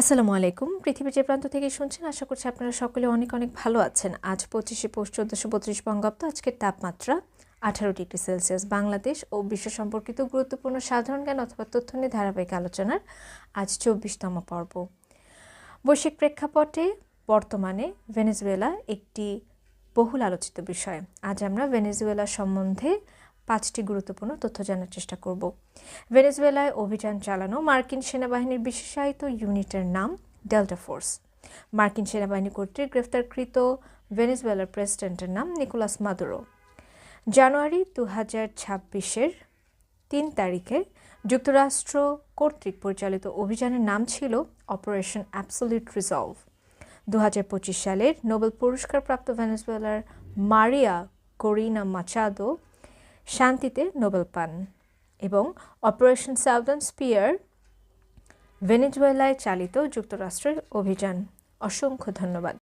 আসসালামু আলাইকুম। পৃথিবীর যে প্রান্ত থেকে শুনছেন, আশা করছি আপনারা সকলে অনেক অনেক ভালো আছেন। আজ পঁচিশে পৌষ চোদ্দোশো বত্রিশ বঙ্গাব্দ। আজকের তাপমাত্রা আঠারো ডিগ্রি সেলসিয়াস। বাংলাদেশ ও বিশ্ব সম্পর্কিত গুরুত্বপূর্ণ সাধারণ জ্ঞান অথবা তথ্য নিয়ে ধারাবাহিক আলোচনার আজ চব্বিশতম পর্ব। বৈশ্বিক প্রেক্ষাপটে বর্তমানে ভেনেজুয়েলা একটি বহুল আলোচিত বিষয়। আজ আমরা ভেনেজুয়েলা সম্বন্ধে পাঁচটি গুরুত্বপূর্ণ তথ্য জানার চেষ্টা করব। ভেনেজুয়েলায় অভিযান চালানো মার্কিন সেনাবাহিনীর বিশেষায়িত ইউনিটের নাম ডেল্টা ফোর্স। মার্কিন সেনাবাহিনী কর্তৃক গ্রেফতারকৃত ভেনেজুয়েলার প্রেসিডেন্টের নাম নিকোলাস মাদুরো। জানুয়ারি দু হাজার ছাব্বিশের তিন তারিখে যুক্তরাষ্ট্র কর্তৃক পরিচালিত অভিযানের নাম ছিল অপারেশন অ্যাবসলিউট রিজলভ। দু হাজার পঁচিশ সালের নোবেল পুরস্কারপ্রাপ্ত ভেনেজুয়েলার মারিয়া করিনা মাচাদো শান্তিতে নোবেল পান এবং অপারেশন সাউদার্ন স্পিয়ার ভেনেজুয়েলায় চালিত যুক্তরাষ্ট্রের অভিযান। অসংখ্য ধন্যবাদ।